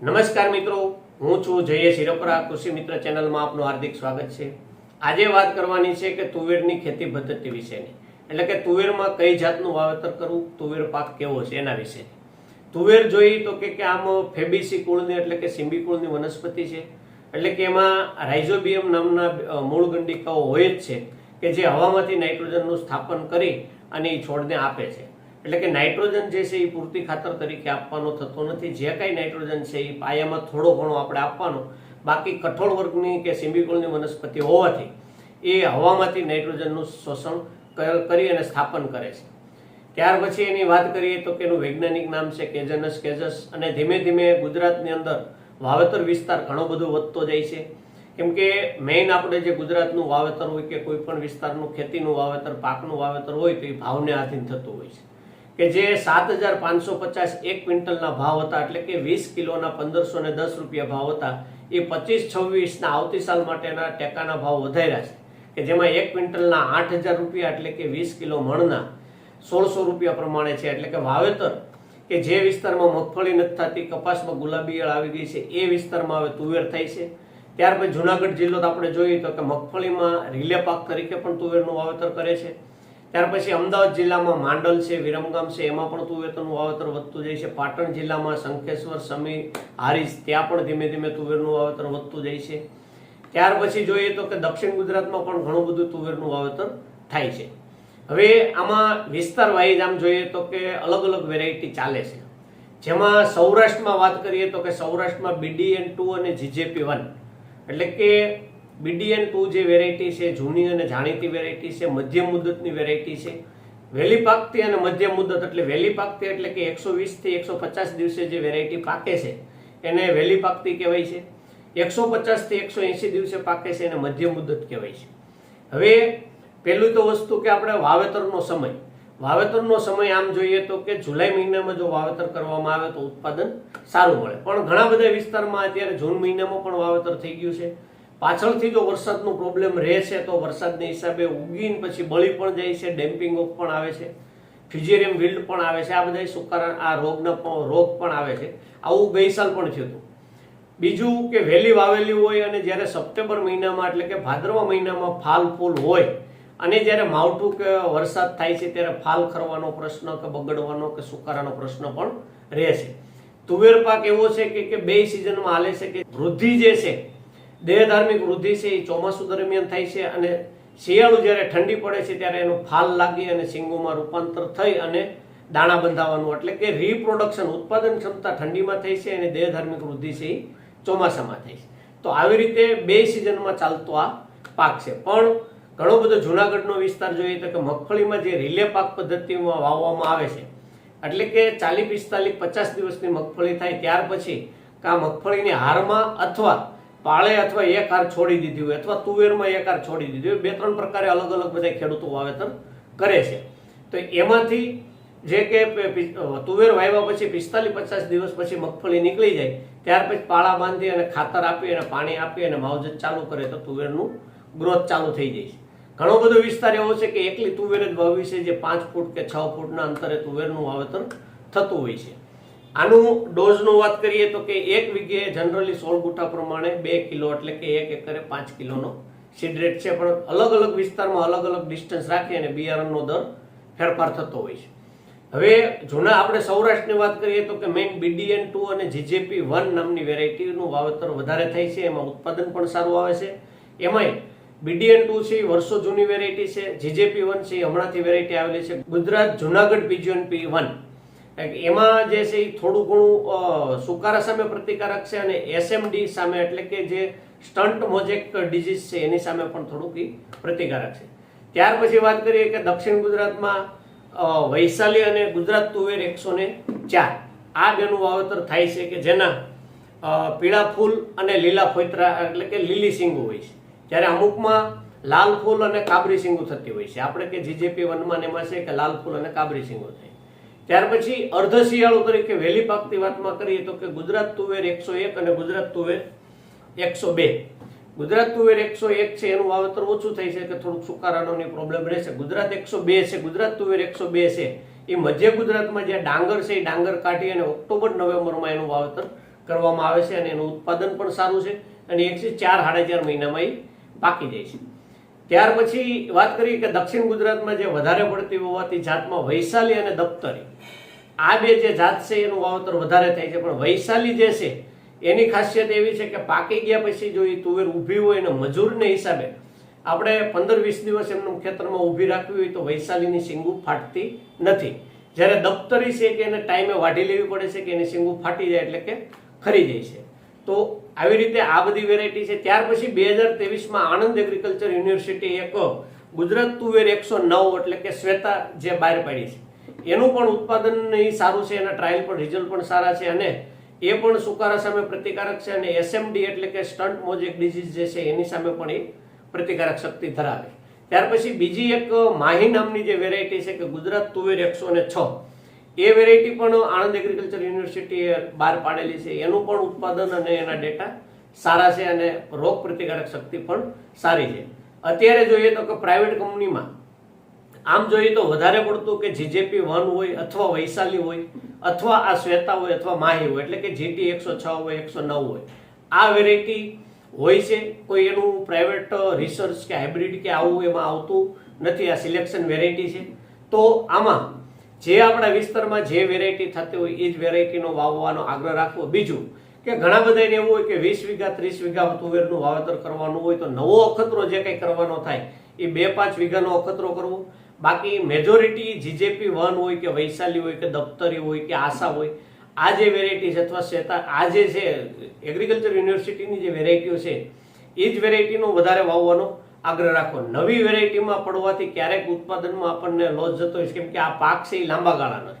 નમસ્કાર મિત્રો, હું છું જયેશ હિરોપરા, કૃષિ મિત્ર ચેનલમાં આપનું હાર્દિક સ્વાગત છે. આજે વાત કરવાની છે કે તુવેરની ખેતી પદ્ધતિ વિશેની. એટલે કે તુવેરમાં કઈ જાતનું વાવેતર કરવું, તુવેર પાક કેવો છે એના વિશે તુવેર જોઈએ તો કે આમ ફેબીસી કુળની એટલે કે સિંબી કુળની વનસ્પતિ છે. એટલે કે એમાં રાઇઝોબિયમ નામના મૂળ ગંડિકાઓ હોય જ છે કે જે હવામાંથી નાઇટ્રોજનનું સ્થાપન કરી અને એ છોડને આપે છે. એટલે કે નાઇટ્રોજન જે છે એ પૂરતી ખાતર તરીકે આપવાનો થતો નથી. જે કાંઈ નાઇટ્રોજન છે એ પાયામાં થોડો ઘણો આપણે આપવાનો. બાકી કઠોળ વર્ગની કે સિમ્બિકોલની વનસ્પતિ હોવાથી એ હવામાંથી નાઇટ્રોજનનું શોષણ કર- અને સ્થાપન કરે છે. ત્યાર પછી એની વાત કરીએ તો કે એનું વૈજ્ઞાનિક નામ છે કેજનસ કેજસ અને ધીમે ધીમે ગુજરાતની અંદર વાવેતર વિસ્તાર ઘણો બધો વધતો જાય છે. કેમ કે મેઇન આપણે જે ગુજરાતનું વાવેતર હોય કે કોઈ પણ વિસ્તારનું ખેતીનું વાવેતર, પાકનું વાવેતર હોય તો એ ભાવને આધીન થતું હોય છે. કે જે સાત હજાર પાંચસો પચાસ એક ક્વિન્ટલના ભાવ હતા, એટલે કે વીસ કિલોના પંદરસો ને દસ રૂપિયા ભાવ હતા, એ પચીસ છવ્વીસના આવતી સાલ માટેના ટેકાના ભાવ વધાર્યા છે. કે જેમાં એક ક્વિન્ટલના આઠ હજાર રૂપિયા એટલે કે વીસ કિલો મણના સોળસો રૂપિયા પ્રમાણે છે. એટલે કે વાવેતર, કે જે વિસ્તારમાં મગફળી નથી થતી, કપાસમાં ગુલાબી ઈયળ આવી ગઈ છે, એ વિસ્તારમાં હવે તુવેર થાય છે. ત્યાર પછી જુનાગઢ જિલ્લો આપણે જોઈએ તો કે મગફળીમાં રીલે પાક તરીકે પણ તુવેરનું વાવેતર કરે છે. ત્યાર પછી અમદાવાદ જિલ્લામાં માંડલ છે, વિરમગામ છે, એમાં પણ તુવેરનું વાવેતર વધતું જાય છે. પાટણ જિલ્લામાં શંખેશ્વર, સમી હારીજ ત્યાં પણ ધીમે ધીમે તુવેરનું વાવેતર વધતું જાય છે. ત્યાર પછી જોઈએ તો કે દક્ષિણ ગુજરાતમાં પણ ઘણું બધું તુવેરનું વાવેતર થાય છે. હવે આમાં વિસ્તાર વાઇઝ આમ જોઈએ તો કે અલગ અલગ વેરાયટી ચાલે છે. જેમાં સૌરાષ્ટ્રમાં વાત કરીએ તો કે સૌરાષ્ટ્રમાં બીડીએન ટુ અને જીજેપી વન એટલે કે બીડીએન ટુ જે વેરાયટી છે, જૂની અને જાણીતી વેરાયટી છે, મધ્યમ મુદતની વેરાયટી છે. વહેલી પાકતી અને મધ્યમ મુદત એટલે વહેલી પાકતી એટલે કે એકસો વીસથી એકસો પચાસ દિવસે જે વેરાયટી પાકે છે, એને વહેલી પાકતી કહેવાય છે. એકસો પચાસથી એકસો એંસી દિવસે પાકે છે, એને મધ્યમ મુદત કહેવાય છે. હવે પહેલું તો વસ્તુ કે આપણે વાવેતરનો સમય. વાવેતરનો સમય આમ જોઈએ તો કે જુલાઈ મહિનામાં જો વાવેતર કરવામાં આવે તો ઉત્પાદન સારું મળે. પણ ઘણા બધા વિસ્તારમાં અત્યારે જૂન મહિનામાં પણ વાવેતર થઈ ગયું છે. પાછળથી જો વરસાદનો પ્રોબ્લેમ રહેશે તો વરસાદને હિસાબે ઉગીને પછી બળી પણ જાય છે, ડેમ્પિંગ ઓફ પણ આવે છે, ફિજેરિયમ વિલ્ડ પણ આવે છે, આ બધા સુકારા આ રોગના રોગ પણ આવે છે. આવું ગઈ સાલ પણ થયું હતું. બીજું કે વહેલી વાવેલી હોય અને જ્યારે સપ્ટેમ્બર મહિનામાં એટલે કે ભાદરવા મહિનામાં ફાલ ફૂલ હોય અને જ્યારે માવઠું કે વરસાદ થાય છે, ત્યારે ફાલ ખરવાનો પ્રશ્ન કે બગડવાનો કે સુકારાનો પ્રશ્ન પણ રહે છે. તુવેર પાક એવો છે કે બે સિઝનમાં હાલે છે કે વૃદ્ધિ જે છે દેહ ધાર્મિક વૃદ્ધિ છે, એ ચોમાસું દરમિયાન થાય છે અને શિયાળું જ્યારે ઠંડી પડે છે ત્યારે એનું ફાલ લાગી અને શીંગોમાં રૂપાંતર થઈ અને દાણા બંધાવાનું, એટલે કે રીપ્રોડક્શન ઉત્પાદન ક્ષમતા ઠંડીમાં થઈ છે અને દેહધાર્મિક વૃદ્ધિ છે, એ ચોમાસામાં થઈ છે. તો આવી રીતે બે સિઝનમાં ચાલતો આ પાક છે. પણ ઘણો બધો જુનાગઢનો વિસ્તાર જોઈએ તો કે મગફળીમાં જે રિલે પાક પદ્ધતિમાં વાવવામાં આવે છે, એટલે કે ચાલીસ પિસ્તાલીસ પચાસ દિવસની મગફળી થાય ત્યાર પછી કા મગફળીની હારમાં અથવા પાળે અથવા એક હાર છોડી દીધી હોય અથવા તુવેરમાં એક હાર છોડી દીધી હોય, બે ત્રણ પ્રકારે અલગ અલગ બધા ખેડૂતો વાવેતર કરે છે. તો એમાંથી જે કે તુવેર વાવ્યા પછી પિસ્તાલીસ પચાસ દિવસ પછી મગફળી નીકળી જાય, ત્યાર પછી પાળા બાંધી અને ખાતર આપી અને પાણી આપી અને માવજત ચાલુ કરે તો તુવેરનું ગ્રોથ ચાલુ થઈ જાય છે. ઘણો બધો વિસ્તાર એવો છે કે એકલી તુવેર જ વાવી છે, જે પાંચ ફૂટ કે છ ફૂટના અંતરે તુવેરનું વાવેતર થતું હોય છે. આનું ડોઝનું વાત કરીએ તો કે એક વીઘે જનરલી સોળ ગુઠા પ્રમાણે બે કિલો એટલે કે એક એકરે પાંચ કિલોનો સિડરેટ છે. પણ અલગ અલગ વિસ્તારમાં અલગ અલગ ડિસ્ટન્સ રાખી અને બિયારણનો દર ફેરફાર થતો હોય છે. હવે જૂના આપણે સૌરાષ્ટ્રની વાત કરીએ તો કે મેઇન બીડીએન ટુ અને જીજેપી વન નામની વેરાયટીનું વાવેતર વધારે થાય છે. એમાં ઉત્પાદન પણ સારું આવે છે. એમાંય બીડીએન ટુ છે વર્ષો જૂની વેરાયટી છે. જીજેપી વન છે હમણાંથી વેરાયટી આવેલી છે. Gujarat Junagadh PGN P one એમાં જે છે એ થોડું ઘણું સુકારા સામે પ્રતિકારક છે અને એસએમડી સામે એટલે કે જે સ્ટન્ટ મોજેક ડિઝીઝ છે એની સામે પણ થોડુંક એ પ્રતિકારક છે. ત્યાર પછી વાત કરીએ કે દક્ષિણ ગુજરાતમાં વૈશાલી અને ગુજરાત તુવેર એકસો ને ચાર. આ બેનું વાવેતર થાય છે કે જેના પીળા ફૂલ અને લીલા ફોતરા એટલે કે લીલી સિંગો હોય છે. જ્યારે અમુકમાં લાલ ફૂલ અને કાબરી સિંગો થતી હોય છે. આપણે કે જીજેપી વનમાં એમાં છે કે લાલ ફૂલ અને કાબરી સિંગો થાય ત્યાર પછી અર્ધ શિયાળુ તરીકે વહેલી પાકતી વાતમાં કરીએ તો કે ગુજરાત તુવેર એકસો એક અને ગુજરાત તુવેર એકસો બે. ગુજરાત તુવેર એકસો એક છે, એનું વાવેતર ઓછું થાય છે કે થોડુંક સુકારાનોની પ્રોબ્લેમ રહેશે. ગુજરાત એકસો બે છે, ગુજરાત તુવેર એકસો બે છે. એ મધ્ય ગુજરાતમાં જે ડાંગર છે, એ ડાંગર કાઢી અને ઓક્ટોબર, નવેમ્બરમાં એનું વાવેતર કરવામાં આવે છે અને એનું ઉત્પાદન પણ સારું છે અને એકથી ચાર, સાડા ચાર મહિનામાં એ પાકી જાય છે. ત્યાર પછી વાત કરીએ કે દક્ષિણ ગુજરાતમાં જે વધારે પડતી હોવાથી જાતમાં વૈશાલી અને દપ્તરી. આ બે જે જાત છે એનું વાવતર વધારે થાય છે, પણ વૈશાલી જે છે, એની ખાસિયત એવી છે કે પાકી ગયા પછી જો એ તુવેર ઊભી હોય અને મજૂરને હિસાબે આપણે પંદર વીસ દિવસ એમનું ખેતરમાં ઊભી રાખવી હોય તો વૈશાલીની સિંગું ફાટતી નથી. જ્યારે દફતરી છે કે એને ટાઈમે વાઢી લેવી પડે છે કે એની શીંગુ ફાટી જાય એટલે કે ખરી જાય છે. તો આવી રીતે આ બધી વેરાયટી છે. ત્યાર પછી બે હજાર ત્રેવીસમાં આણંદ એગ્રીકલ્ચર યુનિવર્સિટી એક ગુજરાત તુવેર એકસો નવ એટલે કે શ્વેતા જે બહાર પાડી છે. એનું પણ ઉત્પાદન સારું છે, એના ટ્રાયલ પણ રિઝલ્ટ પણ સારા છે અને એ પણ સુકારા સામે પ્રતિકારક છે અને એસએમડી એટલે કે સ્ટન્ટ મોજેક ડિઝીઝ જે છે એની સામે પણ એ પ્રતિકારક શક્તિ ધરાવે. ત્યાર પછી બીજી એક માહી નામની જે વેરાયટી છે કે ગુજરાત તુવેર એકસો ને છ. એ વેરાયટી પણ આણંદ એગ્રીકલ્ચર યુનિવર્સિટીએ બહાર પાડેલી છે. એનું પણ ઉત્પાદન અને એના ડેટા સારા છે અને રોગ પ્રતિકારક શક્તિ પણ સારી છે. અત્યારે જોઈએ તો કે પ્રાઇવેટ કંપનીમાં આમ જોઈએ તો વધારે પડતું કે જીજેપી વન હોય અથવા વૈશાલી હોય અથવા આ શ્વેતા હોય અથવા માહી હોય, એટલે કે જીટી એકસો છ હોય, એકસો નવ હોય, આ વેરાયટી હોય છે. કોઈ એનું પ્રાઇવેટ રિસર્ચ કે હાઇબ્રિડ કે આવું એમાં આવતું નથી. આ સિલેક્શન વેરાયટી છે. તો આમાં જે આપણા વિસ્તારમાં જે વેરાયટી થતી હોય એ જ વેરાયટીનો વાવવાનો આગ્રહ રાખવો. બીજું કે ઘણા બધા એને એવું હોય કે વીસ વીઘા, ત્રીસ વીઘા તુવેરનું વાવેતર કરવાનું હોય તો નવો અખતરો જે કંઈ કરવાનો થાય એ બે પાંચ વીઘાનો અખતરો કરવો. બાકી મેજોરિટી જીજેપી વન હોય કે વૈશાલી હોય કે દફતરી હોય કે આશા હોય, આ જે વેરાયટી છે અથવા શેતા આ જે છે એગ્રીકલ્ચર યુનિવર્સિટીની જે વેરાયટીઓ છે એ જ વેરાયટીનો વધારે વાવવાનો. આગ્રહ રાખવો નવી વેરાયટીમાં પડવાથી ક્યારેક ઉત્પાદનમાં આપણને લોસ જતો હોય છે. કેમ કે આ પાક છે એ લાંબા ગાળાનો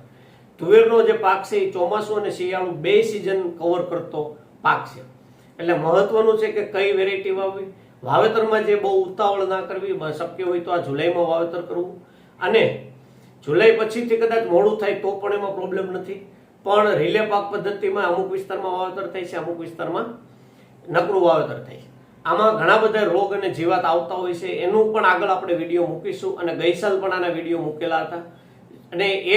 તુવેરનો જે પાક છે એ ચોમાસું અને શિયાળું બે સિઝન કવર કરતો પાક છે. એટલે મહત્વનું છે કે કઈ વેરાયટી વાવવી? વાવેતરમાં જે બહુ ઉતાવળ ના કરવી શક્ય હોય તો આ જુલાઈમાં વાવેતર કરવું. અને જુલાઈ પછીથી કદાચ મોડું થાય તો પણ એમાં પ્રોબ્લેમ નથી. પણ રિલે પાક પદ્ધતિમાં અમુક વિસ્તારમાં વાવેતર થાય છે, અમુક વિસ્તારમાં નકરું વાવેતર થાય છે. આમાં ઘણા બધા રોગ અને જીવાત આવતા હોય છે. એનું પણ આગળ આપણે વીડિયો મૂકીશું અને ગઈ સાલ પણ આના વીડિયો મૂકેલા હતા. અને એ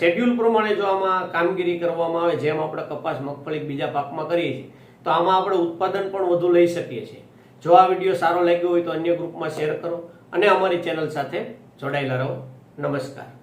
શેડ્યુલ પ્રમાણે જો આમાં કામગીરી કરવામાં આવે, જેમ આપણે કપાસ, મગફળી બીજા પાકમાં કરીએ છીએ, તો આમાં આપણે ઉત્પાદન પણ વધુ લઈ શકીએ છીએ. જો આ વીડિયો સારો લાગ્યો હોય તો અન્ય ગ્રુપમાં શેર કરો અને અમારી ચેનલ સાથે જોડાયેલા રહો. નમસ્કાર.